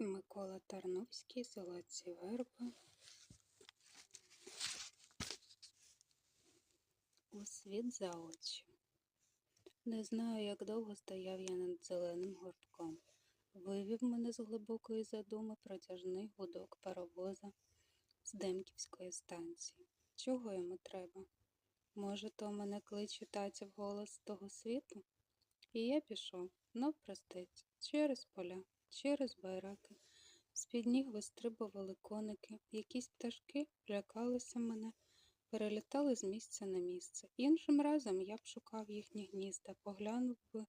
Микола Тарновський, Золоті верби. У світ за очі. Не знаю, як довго стояв я над зеленим гортком. Вивів мене з глибокої задуми протяжний гудок паровоза з Демківської станції. Чого йому треба? Може, то мене кличе таця в голос того світу? І я пішов, навпростець, через поля, через байраки. З-під ніг вистрибували коники, якісь пташки лякалися мене, перелітали з місця на місце. Іншим разом я б шукав їхні гнізда, поглянув би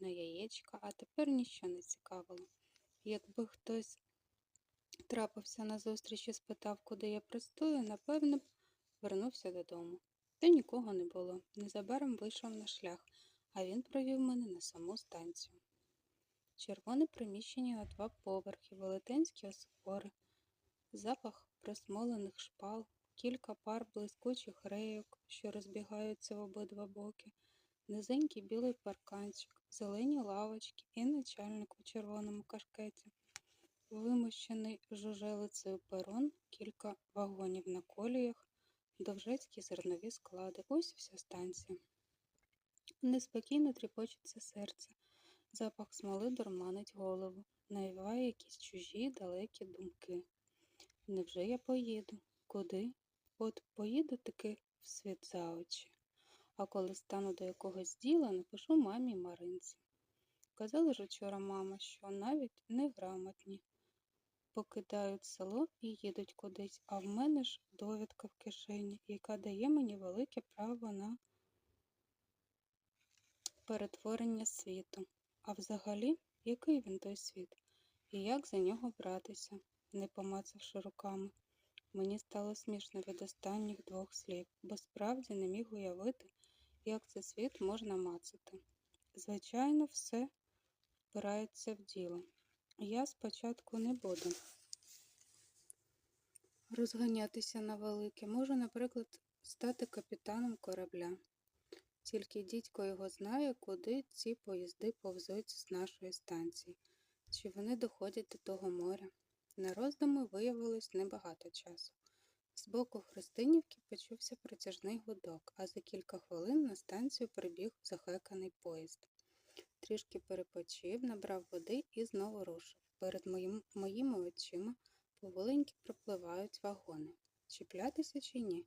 на яєчка, а тепер ніщо не цікавило. Якби хтось трапився назустріч і спитав, куди я простую, напевно б вернувся додому. Та нікого не було. Незабаром вийшов на шлях, а він провів мене на саму станцію. Червоне приміщення на два поверхи, велетенські осипори, запах просмолених шпал, кілька пар блискучих рейок, що розбігаються в обидва боки, низенький білий парканчик, зелені лавочки і начальник у червоному кашкеті, вимощений жужелицею перон, кілька вагонів на коліях, довжецькі зернові склади. Ось вся станція. Неспокійно тріпочеться серце. Запах смоли дурманить голову, навіває якісь чужі далекі думки. Невже я поїду? Куди? От поїду таки в світ за очі. А коли стану до якогось діла, напишу мамі Маринці. Казала ж учора мама, що навіть неграмотні покидають село і їдуть кудись, а в мене ж довідка в кишені, яка дає мені велике право на перетворення світу. А взагалі, який він той світ? І як за нього братися, не помацавши руками? Мені стало смішно від останніх двох слів, бо справді не міг уявити, як цей світ можна мацати. Звичайно, все впирається в діло. Я спочатку не буду розганятися на велике. Можу, наприклад, стати капітаном корабля. Тільки дідько його знає, куди ці поїзди повзуть з нашої станції, чи вони доходять до того моря. На роздуми виявилось небагато часу. З боку Христинівки почувся протяжний гудок, а за кілька хвилин на станцію прибіг захеканий поїзд. Трішки перепочив, набрав води і знову рушив. Перед моїм, моїми очима поволеньки пропливають вагони. Чіплятися чи ні?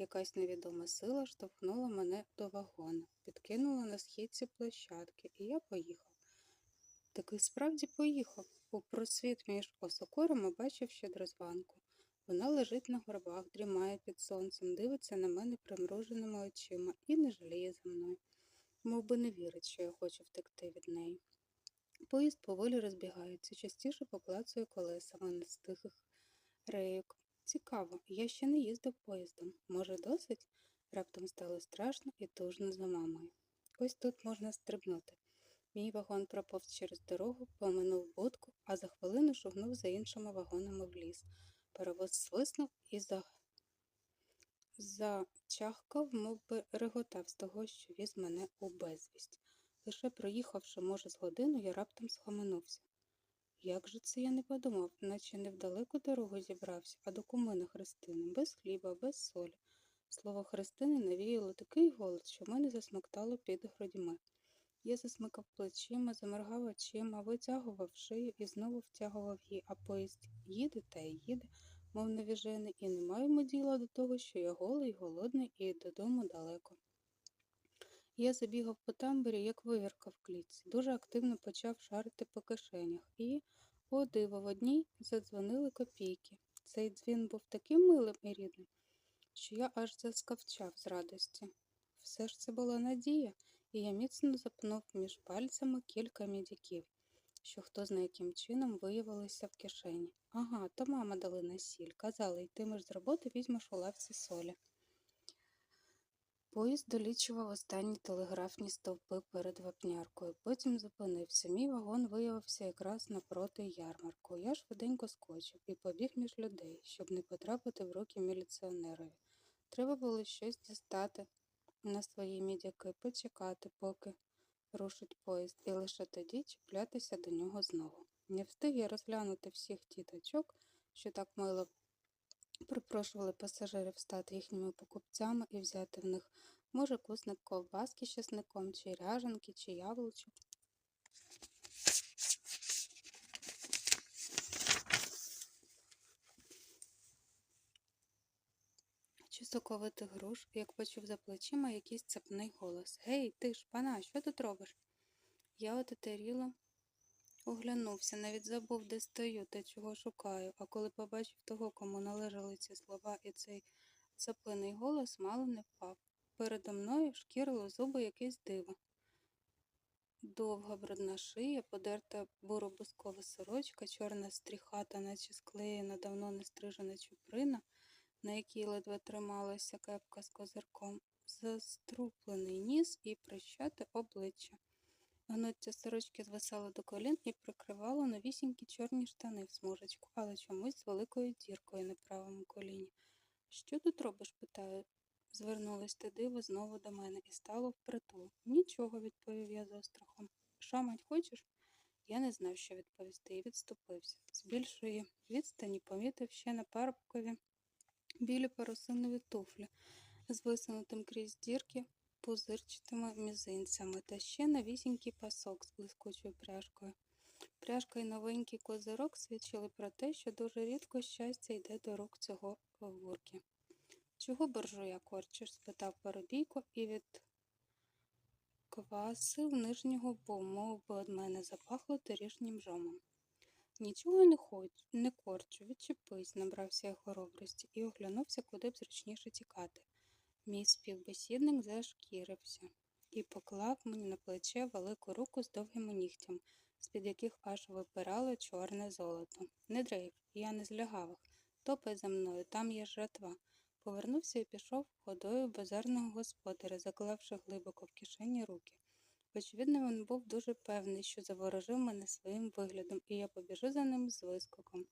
Якась невідома сила штовхнула мене до вагона, підкинула на східці площадки, і я поїхав. Таки справді поїхав. У просвіт між осокорами бачив щедрозванку. Вона лежить на горбах, дрімає під сонцем, дивиться на мене примруженими очима і не жаліє за мною, мов би не вірить, що я хочу втекти від неї. Поїзд поволі розбігається, частіше поклацує колесами на стихих рейок. Цікаво, я ще не їздив поїздом. Може, досить? Раптом стало страшно і тужно за мамою. Ось тут можна стрибнути. Мій вагон проповз через дорогу, поминув будку, а за хвилину шугнув за іншими вагонами в ліс. Паровоз свиснув і за... зачахкав, мов би реготав з того, що віз мене у безвість. Лише проїхавши, може, з годину, я раптом схаменувся. Як же це я не подумав, наче не в далеку дорогу зібрався, а до кумини Христини, без хліба, без солі. Слово Христини навіяло такий голод, що мене засмоктало під грудьми. Я засмикав плечима, заморгав очима, витягував шию і знову втягував її, а поїзд їде та й їде, мов навіжений, і не маємо діла до того, що я голий, голодний і додому далеко. Я забігав по тамбурі, як вивірка в клітці, дуже активно почав шарити по кишенях і, о диво, в одній задзвонили копійки. Цей дзвін був таким милим і рідним, що я аж заскавчав з радості. Все ж це була надія, і я міцно запнув між пальцями кілька мідяків, що хто зна яким чином виявилися в кишені. Ага, то мама дали на сіль. Казали, йтимеш з роботи, візьмеш у лавці солі. Поїзд долічував останні телеграфні стовпи перед вапняркою, потім зупинився. Мій вагон виявився якраз напроти ярмарку. Я швиденько скочив і побіг між людей, щоб не потрапити в руки міліціонерові. Треба було щось дістати на свої мідяки, почекати, поки рушить поїзд, і лише тоді чіплятися до нього знову. Не встиг я розглянути всіх тіточок, що так мило припрошували пасажирів стати їхніми покупцями і взяти в них, може, кусник ковбаски з чесником, чи ряжанки, чи яблучок. Чи соковитих груш, як почув за плечима якийсь цепний голос. Гей, ти ж, пана, що тут робиш? Я отетеріло оглянувся, навіть забув, де стою та чого шукаю, а коли побачив того, кому належали ці слова і цей цапиний голос, мало не впав. Передо мною шкірило зуби якесь диво. Довга брудна шия, подерта буробускова сорочка, чорна стріхата, наче склеєна, давно не стрижена чуприна, на якій ледве трималася кепка з козирком, заструплений ніс і прищате обличчя. Гноття сорочки звисало до колін і прикривало новісінькі чорні штани в смужечку, але чомусь з великою діркою на правому коліні. Що тут робиш? питаю. Звернулось те диво знову до мене і стало впритул. Нічого, відповів я з острахом. Шамать хочеш? Я не знав, що відповісти, і відступився. З більшої відстані помітив ще на парубкові білі парусинові туфлі з висунутим крізь дірки пузирчатими мізинцями та ще новісінький пасок з блискучою пряжкою. Пряжка й новенький козирок свідчили про те, що дуже рідко щастя йде до рук цього вовурки. Чого буржуя корчиш? спитав Парубійко і від квасив нижню губу, мов од мене запахло торішнім жомом. Нічого не хочу, не корчу, відчепись, набрався я хоробрості і оглянувся, куди б зручніше тікати. Мій співбесідник зашкірився і поклав мені на плече велику руку з довгими нігтями, з-під яких аж випирало чорне золото. Не дрейф, я не з лягавих. Топай за мною, там є жратва. Повернувся і пішов ходою базарного господаря, заклавши глибоко в кишені руки. Очевидно, він був дуже певний, що заворожив мене своїм виглядом, і я побіжу за ним з вискоком.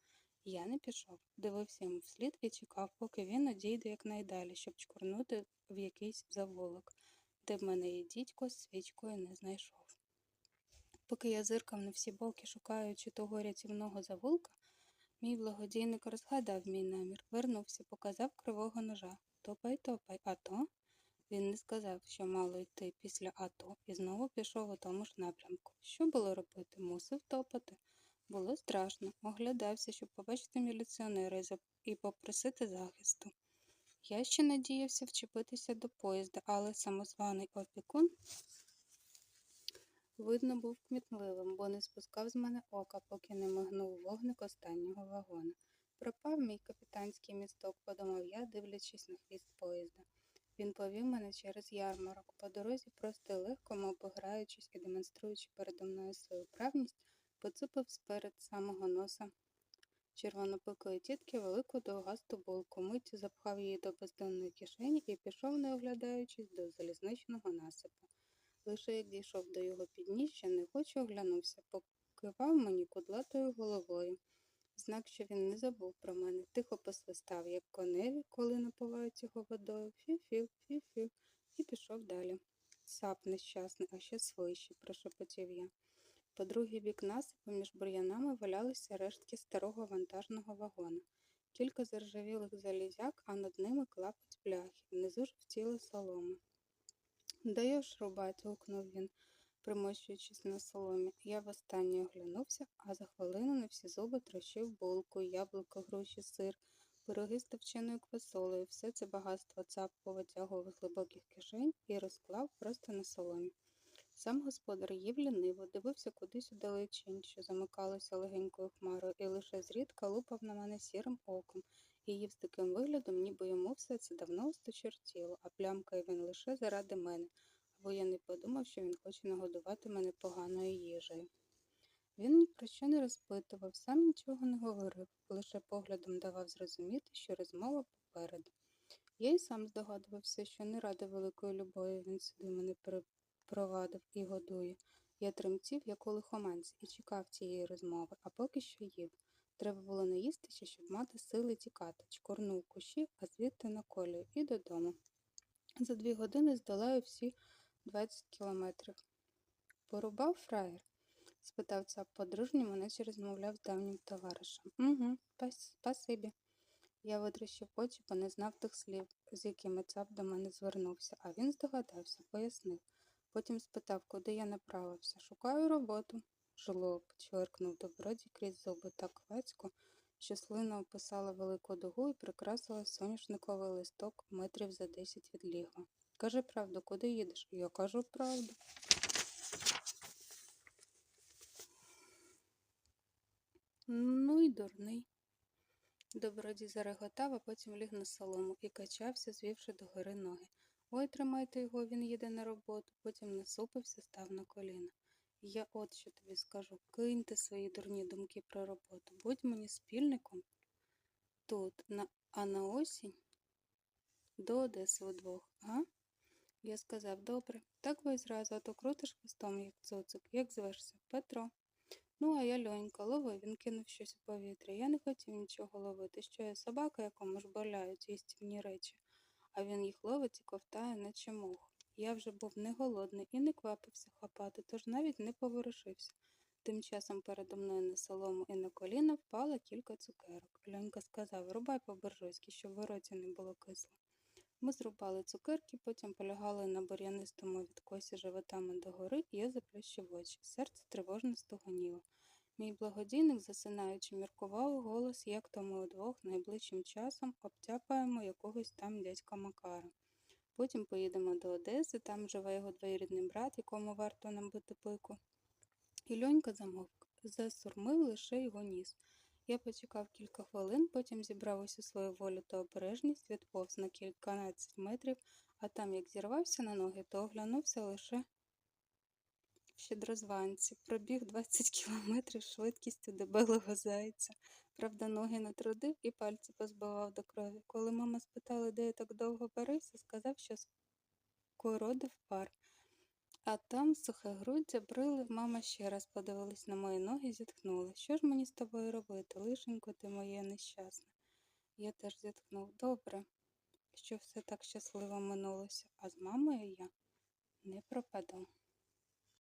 Я не пішов, дивився йому вслід і чекав, поки він одійде якнайдалі, щоб чкурнути в якийсь завулок, де б мене і дідько з свічкою не знайшов. Поки я зиркав на всі боки, шукаючи того рятівного завулка, мій благодійник розгадав мій намір, вернувся, показав кривого ножа. Топай, топай, а то? Він не сказав, що мало йти після АТО, і знову пішов у тому ж напрямку. Що було робити? Мусив топати. Було страшно, оглядався, щоб побачити міліціонера і попросити захисту. Я ще надіявся вчепитися до поїзда, але самозваний опікун, видно, був кмітливим, бо не спускав з мене ока, поки не мигнув вогник останнього вагона. Пропав мій капітанський місток, подумав я, дивлячись на хвіст поїзда. Він повів мене через ярмарок. По дорозі просто легко, мов граючись і демонструючи передо мною свою правність, поцупив сперед самого носа червонопикої тітки велику довгасту булку, миттю запхав її до бездонної кишені і пішов, не оглядаючись, до залізничного насипу. Лише як дійшов до його підніжжя, неохоче оглянувся, покивав мені кудлатою головою. Знак, що він не забув про мене, тихо посвистав, як коневі, коли напувають його водою, фів-фів, фів-фів, і пішов далі. Сап нещасний, а ще свищий, прошепотів я. По другий бік насипу між бур'янами валялися рештки старого вантажного вагона, кілька заржавілих залізяк, а над ними клапоть бляхи, внизу ж втіли соломи. Даєш рубать, гукнув він, примощуючись на соломі. Я востаннє оглянувся, а за хвилину на всі зуби трощив булку, яблуко, груші, сир, пироги з товченою квасолею. Все це багатство цап повитягував з глибоких кишень і розклав просто на соломі. Сам господар їв ліниво, дивився кудись у далечінь, що замикалося легенькою хмарою, і лише зрідка лупав на мене сірим оком і їв з таким виглядом, ніби йому все це давно осточертіло, а плямкає він лише заради мене, або я не подумав, що він хоче нагодувати мене поганою їжею. Він ні про що не розпитував, сам нічого не говорив, лише поглядом давав зрозуміти, що розмова попереду. Я й сам здогадувався, що не ради великої любові він сюди мене провадив і годує. Я тремтів, як у лихоманці, і чекав цієї розмови, а поки що їв. Треба було наїстися, щоб мати сили тікати, чкурнув кущі, а звідти на колію і додому. За дві години здолаю всі 20 кілометрів. Порубав фраєр. спитав цап по-дружньому, наче розмовляв з давнім товаришем. Угу, спасибі. Я витріщив очі, бо не знав тих слів, з якими цап до мене звернувся, а він здогадався, пояснив. Потім спитав, куди я направився. Шукаю роботу. Жлоб, чверкнув добродій крізь зуби так квецько, що слина описала велику дугу і прикрасила соняшниковий листок метрів за десять від лігва. Кажи правду, куди їдеш? Я кажу правду. Ну й дурний. Добродій зареготав, а потім ліг на солому і качався, звівши догори ноги. Ой, тримайте його, він їде на роботу, потім насупився, став на коліна. Я от що тобі скажу, киньте свої дурні думки про роботу, будь мені спільником тут, на, а на осінь до Одеси удвох, га? Я сказав, добре, так й зразу, а то крутиш хвостом, як цуцик, як звешся, Петро. Ну, а я льонька, лови, він кинув щось у повітря. Я не хотів нічого ловити, що я собака, якому ж боляють їстівні речі, а він їх ловить і ковтає, наче мух. Я вже був не голодний і не квапився хапати, тож навіть не поворушився. Тим часом передо мною на солому і на коліна впало кілька цукерок. Льонька сказав, рубай по-буржуйськи, щоб в роті не було кисло. Ми зрубали цукерки, потім полягали на бур'янистому відкосі животами догори, і я заплющив очі. Серце тривожно стогоніло. Мій благодійник, засинаючи, міркував голос, як то ми удвох найближчим часом обтяпаємо якогось там дядька Макара. Потім поїдемо до Одеси, там живе його двоюрідний брат, якому варто набити пику. І льонька замовк, засурмив лише його ніс. Я почекав кілька хвилин, потім зібрав усю свою волю та обережність, відповз на кільканадцять метрів, а там, як зірвався на ноги, то оглянувся лише щедрозванці. Пробіг 20 кілометрів швидкістю дебелого зайця. Правда, ноги натрудив і пальці позбивав до крові. Коли мама спитала, де я так довго парився, сказав, що скородив пар. А там сухе груддя брили, мама ще раз подивилась на мої ноги і зітхнула. Що ж мені з тобою робити? Лишенько ти моє нещасне. Я теж зітхнув. Добре, що все так щасливо минулося, а з мамою я не пропаду.